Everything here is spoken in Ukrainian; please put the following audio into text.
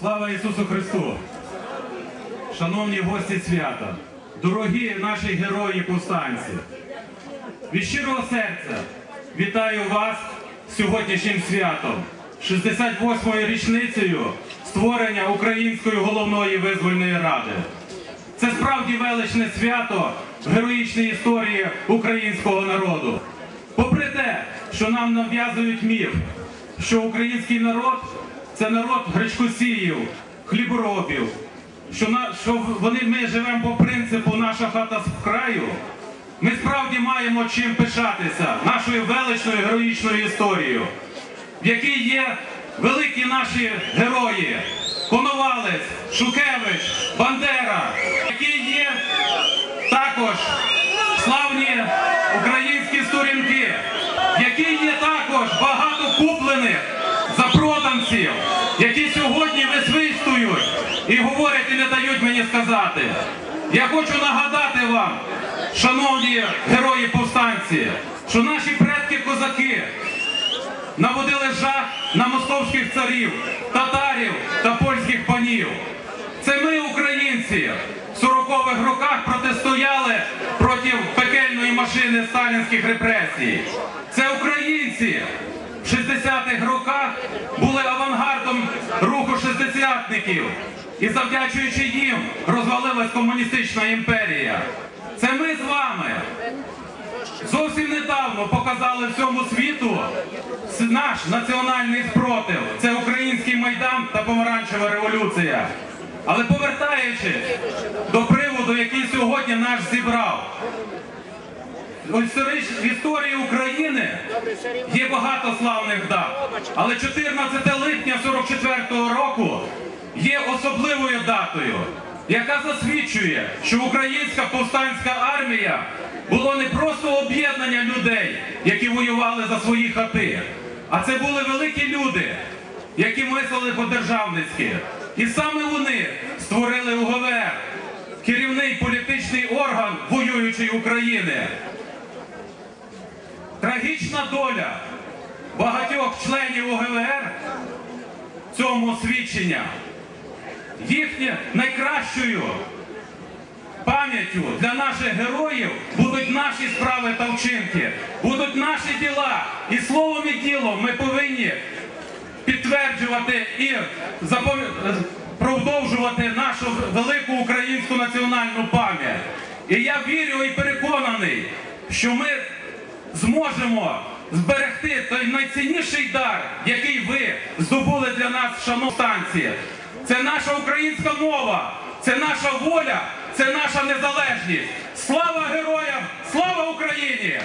Слава Ісусу Христу! Шановні гості свята, дорогі наші герої повстанці, від щирого серця вітаю вас сьогоднішнім святом, 68-ю річницею створення Української головної визвольної ради. Це справді величне свято в героїчній історії українського народу. Попри те, що нам нав'язують міф, що український народ це народ гречкосіїв, хліборобів, що, на, що вони, ми живемо по принципу наша хата з краю, ми справді маємо чим пишатися нашою величною героїчною історією, в якій є великі наші герої. Коновалець, Шукевич, Бандера, які є також славні українські сторінки, в якій є також багато сьогодні висвистують і говорять і не дають мені сказати. Я хочу нагадати вам, шановні герої повстанці, що наші предки козаки наводили жах на московських царів, татарів та польських панів. Це ми, українці, в 40-х роках протистояли проти пекельної машини сталінських репресій. Це українці в 60-х роках були авангардом руху шестидесятників. І завдячуючи їм розвалилась комуністична імперія. Це ми з вами зовсім недавно показали всьому світу наш національний спротив. Це український майдан та помаранчева революція. Але повертаючись до приводу, який сьогодні нас зібрав, в історії України є багато славних дат. Але 14 липня 44-го року є особливою датою, яка засвідчує, що українська повстанська армія було не просто об'єднання людей, які воювали за свої хати, а це були великі люди, які мислили по-державницьки. І саме вони створили УГВР, керівний політичний орган воюючої України. Трагічна доля багатьох членів УГВР цьому свідчення. Їхнє найкращою пам'яттю для наших героїв будуть наші справи та вчинки, будуть наші діла. І словом і ділом ми повинні підтверджувати і продовжувати нашу велику українську національну пам'ять. І я вірю і переконаний, що ми зможемо зберегти той найцінніший дар, який ви здобули для нас, шановні станції. Це наша українська мова, це наша воля, це наша незалежність. Слава героям! Слава Україні!